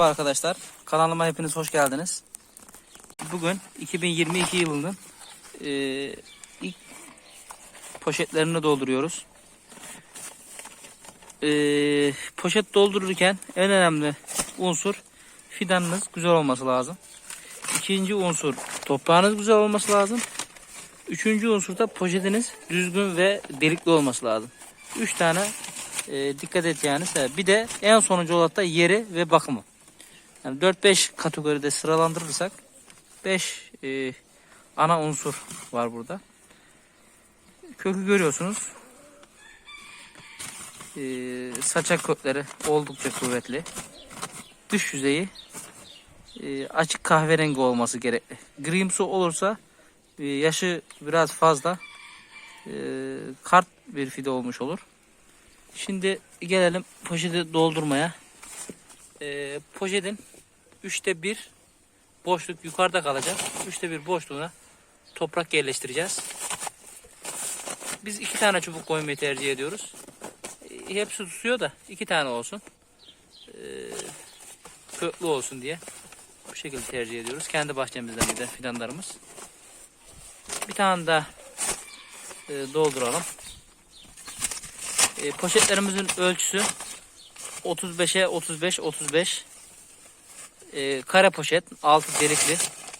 Merhaba arkadaşlar. Kanalıma hepiniz hoş geldiniz. Bugün 2022 yılının e, ilk poşetlerini dolduruyoruz. E, poşet doldururken en önemli unsur fidanınız güzel olması lazım. İkinci unsur toprağınız güzel olması lazım. Üçüncü unsur da poşetiniz düzgün ve delikli olması lazım. Üç tane e, dikkat edeceğiniz. Bir de en sonuncu olarak da yeri ve bakımı. Yani 4-5 kategoride sıralandırırsak 5 e, ana unsur var burada. Kökü görüyorsunuz. E, saçak kökleri oldukça kuvvetli. Dış yüzeyi e, açık kahverengi olması gerekli. Grimsu olursa e, yaşı biraz fazla e, kart bir fide olmuş olur. Şimdi gelelim poşeti doldurmaya. E, poşetin üçte bir boşluk yukarıda kalacak. Üçte bir boşluğuna toprak yerleştireceğiz. Biz iki tane çubuk koymayı tercih ediyoruz. E, hepsi tutuyor da iki tane olsun. E, köklü olsun diye. Bu şekilde tercih ediyoruz. Kendi bahçemizden bir de fidanlarımız. Bir tane daha e, dolduralım. Poşetlerimizin ölçüsü 35'e 35 35 e, kare poşet altı delikli.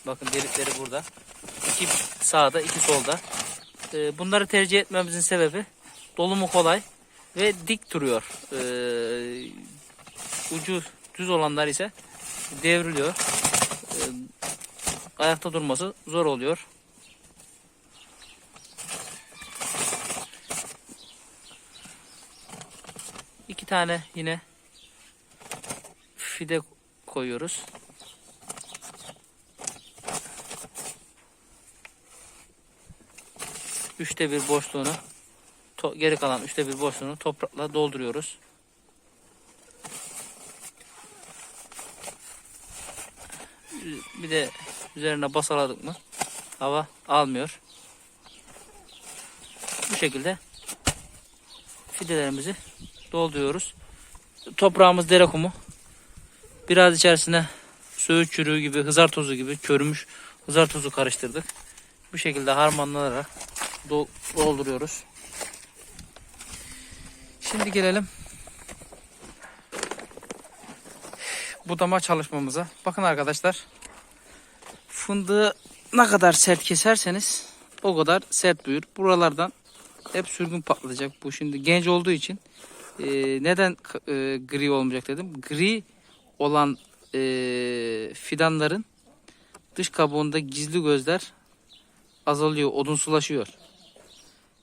Bakın delikleri burada. İki sağda iki solda. E, bunları tercih etmemizin sebebi dolumu kolay ve dik duruyor. E, ucu düz olanlar ise devriliyor. E, ayakta durması zor oluyor. İki tane yine fide koyuyoruz. Üçte bir boşluğunu geri kalan üçte bir boşluğunu toprakla dolduruyoruz. Bir de üzerine basaladık mı hava almıyor. Bu şekilde fidelerimizi dolduruyoruz. Toprağımız dere kumu. Biraz içerisine söğüt çürüğü gibi, hızar tozu gibi çörümüş hızar tozu karıştırdık. Bu şekilde harmanlanarak dol- dolduruyoruz. Şimdi gelelim budama çalışmamıza. Bakın arkadaşlar fındığı ne kadar sert keserseniz o kadar sert büyür. Buralardan hep sürgün patlayacak. Bu şimdi genç olduğu için e, neden e, gri olmayacak dedim. Gri olan e, fidanların dış kabuğunda gizli gözler azalıyor, odunsulaşıyor.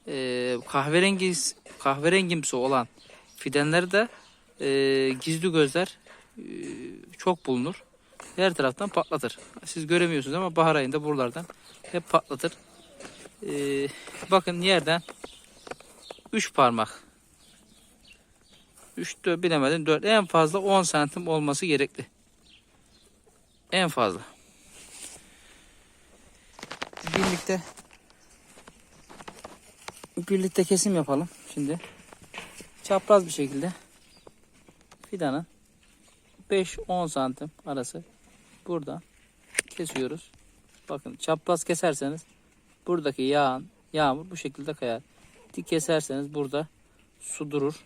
E, kahverengi kahverengimsi olan fidanlarda e, gizli gözler e, çok bulunur. Her taraftan patlatır. Siz göremiyorsunuz ama bahar ayında buralardan hep patlatır. E, bakın yerden 3 parmak 3 4 bilemedim 4 en fazla 10 santim olması gerekli. En fazla. Birlikte birlikte kesim yapalım şimdi. Çapraz bir şekilde fidanın 5-10 santim arası buradan kesiyoruz. Bakın çapraz keserseniz buradaki yağın yağmur bu şekilde kayar. Dik keserseniz burada su durur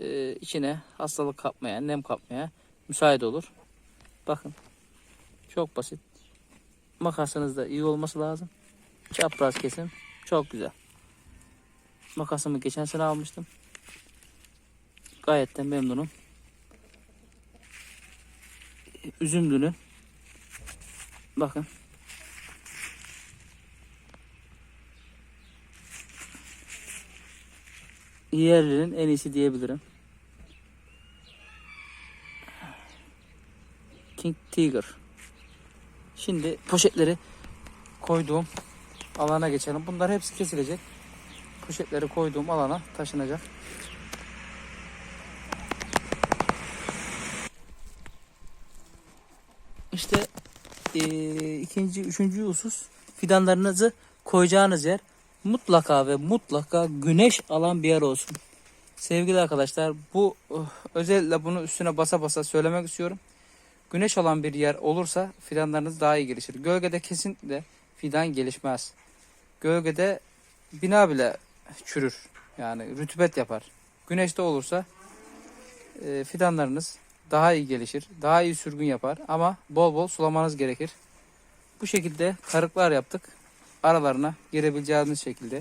e, içine hastalık kapmaya, nem kapmaya müsait olur. Bakın çok basit. Makasınız da iyi olması lazım. Çapraz kesim çok güzel. Makasımı geçen sene almıştım. Gayet de memnunum. Üzümlünü bakın yerlinin en iyisi diyebilirim. King Tiger. Şimdi poşetleri koyduğum alana geçelim. Bunlar hepsi kesilecek. Poşetleri koyduğum alana taşınacak. İşte eee, ikinci, üçüncü husus fidanlarınızı koyacağınız yer mutlaka ve mutlaka güneş alan bir yer olsun. Sevgili arkadaşlar bu özellikle bunu üstüne basa basa söylemek istiyorum. Güneş olan bir yer olursa fidanlarınız daha iyi gelişir. Gölgede kesinlikle fidan gelişmez. Gölgede bina bile çürür. Yani rütubet yapar. Güneşte olursa e, fidanlarınız daha iyi gelişir. Daha iyi sürgün yapar. Ama bol bol sulamanız gerekir. Bu şekilde karıklar yaptık. Aralarına girebileceğiniz şekilde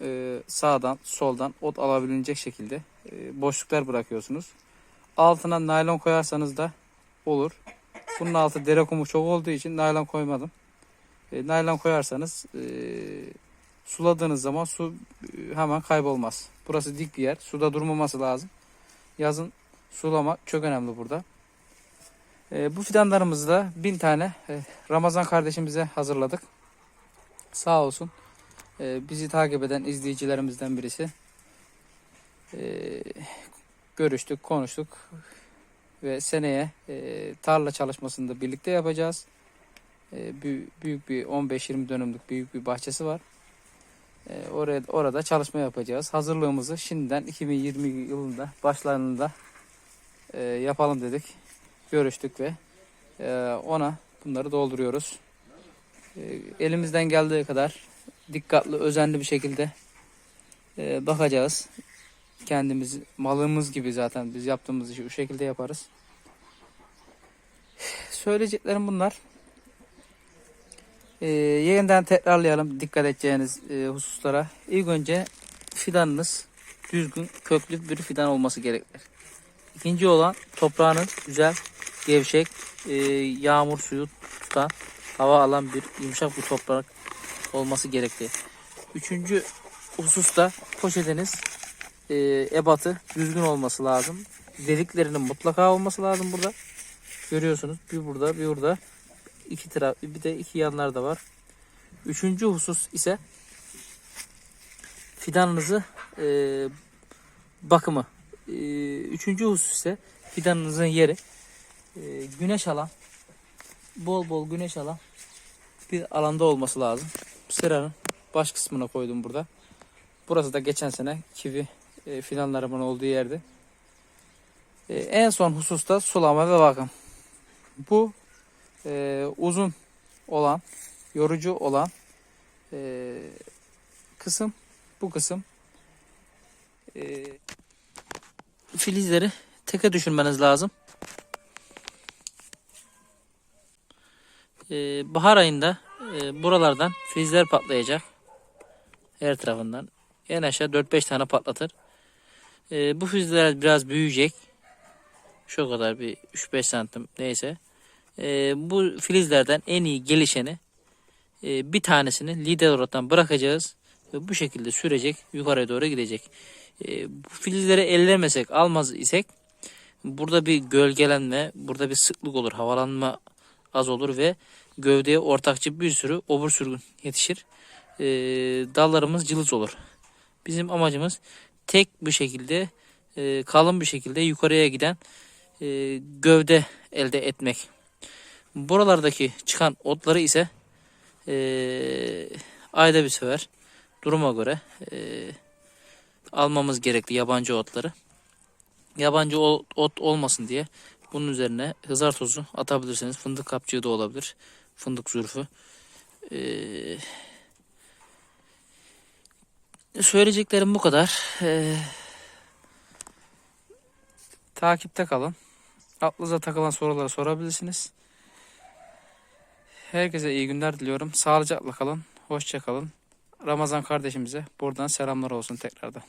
e, sağdan soldan ot alabilecek şekilde e, boşluklar bırakıyorsunuz. Altına naylon koyarsanız da olur. Bunun altı dere kumu çok olduğu için naylon koymadım. E, naylon koyarsanız e, suladığınız zaman su e, hemen kaybolmaz. Burası dik bir yer. Suda durmaması lazım. Yazın sulamak çok önemli burada. E, bu fidanlarımızı da bin tane e, Ramazan kardeşimize hazırladık. Sağ olsun. E, bizi takip eden izleyicilerimizden birisi. E, görüştük, konuştuk ve seneye e, tarla çalışmasını da birlikte yapacağız. E, bü- büyük bir 15-20 dönümlük büyük bir bahçesi var. E, oraya orada çalışma yapacağız. Hazırlığımızı şimdiden 2020 yılında başlarında e, yapalım dedik. Görüştük ve e, ona bunları dolduruyoruz. E, elimizden geldiği kadar dikkatli, özenli bir şekilde e, bakacağız. Kendimiz malımız gibi zaten biz yaptığımız işi bu şekilde yaparız. Söyleyeceklerim bunlar. Ee, yeniden tekrarlayalım dikkat edeceğiniz e, hususlara. İlk önce fidanınız düzgün köklü bir fidan olması gerekir. İkinci olan toprağının güzel, gevşek, e, yağmur suyu tutan, hava alan bir yumuşak bir toprak olması gerekli. Üçüncü hususta poşetiniz e, ebatı düzgün olması lazım. Deliklerinin mutlaka olması lazım burada. Görüyorsunuz bir burada bir burada iki taraf bir de iki yanlarda var. Üçüncü husus ise fidanınızı e, bakımı. E, üçüncü husus ise fidanınızın yeri e, güneş alan bol bol güneş alan bir alanda olması lazım. Seranın baş kısmına koydum burada. Burası da geçen sene kivi e, fidanlarımın olduğu yerde. E, en son hususta sulama ve bakım. Bu e, uzun olan, yorucu olan e, kısım bu kısım. E, filizleri teke düşürmeniz lazım. E, bahar ayında e, buralardan filizler patlayacak. Her tarafından. En aşağı 4-5 tane patlatır. E, bu filizler biraz büyüyecek. Şu kadar bir 3-5 santim neyse. E, bu filizlerden en iyi gelişeni e, bir tanesini lider olaraktan bırakacağız. Ve bu şekilde sürecek. Yukarıya doğru gidecek. E, bu filizleri ellemesek almaz isek burada bir gölgelenme, burada bir sıklık olur. Havalanma az olur ve gövdeye ortakçı bir sürü obur sürgün yetişir. E, dallarımız cılız olur. Bizim amacımız tek bir şekilde e, kalın bir şekilde yukarıya giden e, gövde elde etmek. Buralardaki çıkan otları ise e, ayda bir sefer duruma göre e, almamız gerekli yabancı otları. Yabancı ot, ot olmasın diye bunun üzerine hızar tozu atabilirsiniz. Fındık kapçığı da olabilir. Fındık zürfü. E, söyleyeceklerim bu kadar. E, takipte kalın. Aklınıza takılan soruları sorabilirsiniz. Herkese iyi günler diliyorum. Sağlıcakla kalın. Hoşça kalın. Ramazan kardeşimize buradan selamlar olsun tekrardan.